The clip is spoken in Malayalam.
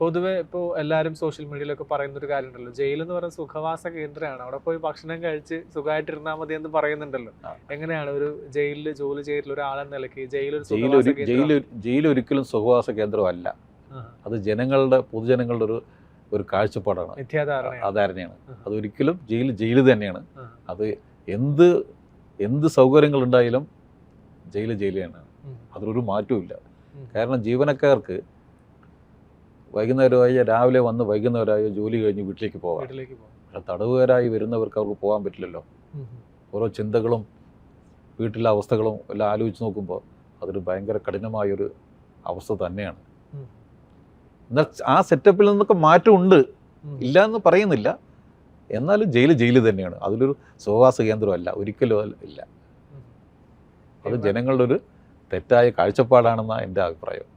പൊതുവെ ഇപ്പോൾ എല്ലാവരും സോഷ്യൽ മീഡിയയിലൊക്കെ പറയുന്ന ഒരു കാര്യമുണ്ടല്ലോ. ജയിൽ എന്ന് പറയുന്ന സുഖവാസ കേന്ദ്രമാണ്. അവിടെ പോയി ഭക്ഷണം കഴിച്ച് സുഖമായിട്ടിരുന്നാൽ മതി എന്ന് പറയുന്നുണ്ടല്ലോ എങ്ങനെയാണ് ഒരു ജയിലിൽ ജോലി ചെയ്തിട്ടുള്ള ഒരാളെന്ന നിലയ്ക്ക് ജയിലിൽ ജയിൽ ഒരിക്കലും സുഖവാസ കേന്ദ്രമല്ല. അത് ജനങ്ങളുടെ പൊതുജനങ്ങളുടെ ഒരു ഒരു കാഴ്ചപ്പാടാണ്. ഉം. അതൊരിക്കലും ജയിൽ ജയിൽ തന്നെയാണ്. അത് എന്ത് എന്ത് സൗകര്യങ്ങൾ ഉണ്ടായാലും ജയിൽ ജയിലാണ് തന്നെയാണ്. അതിലൊരു മാറ്റവും ഇല്ല കാരണം ജീവനക്കാർക്ക് വൈകുന്നേരമായി രാവിലെ വന്ന് വൈകുന്നേരമായി ജോലി കഴിഞ്ഞ് വീട്ടിലേക്ക് പോകാം വീട്ടിലേക്ക് പക്ഷെ തടവുകാരായി വരുന്നവർക്ക് അവർക്ക് പോകാൻ പറ്റില്ലല്ലോ. ഓരോ ചിന്തകളും വീട്ടിലെ അവസ്ഥകളും എല്ലാം ആലോചിച്ച് നോക്കുമ്പോൾ അതൊരു ഭയങ്കര കഠിനമായൊരു അവസ്ഥ തന്നെയാണ്. എന്നാൽ ആ സെറ്റപ്പിൽ നിന്നൊക്കെ മാറ്റമുണ്ട് ഇല്ല എന്ന് പറയുന്നില്ല. എന്നാലും ജയിൽ ജയിൽ തന്നെയാണ്. അതിലൊരു സുഖവാസ കേന്ദ്രമല്ല ഒരിക്കലും ഇല്ല. അത് ജനങ്ങളുടെ ഒരു തെറ്റായ കാഴ്ചപ്പാടാണെന്നാണ് എന്റെ അഭിപ്രായം.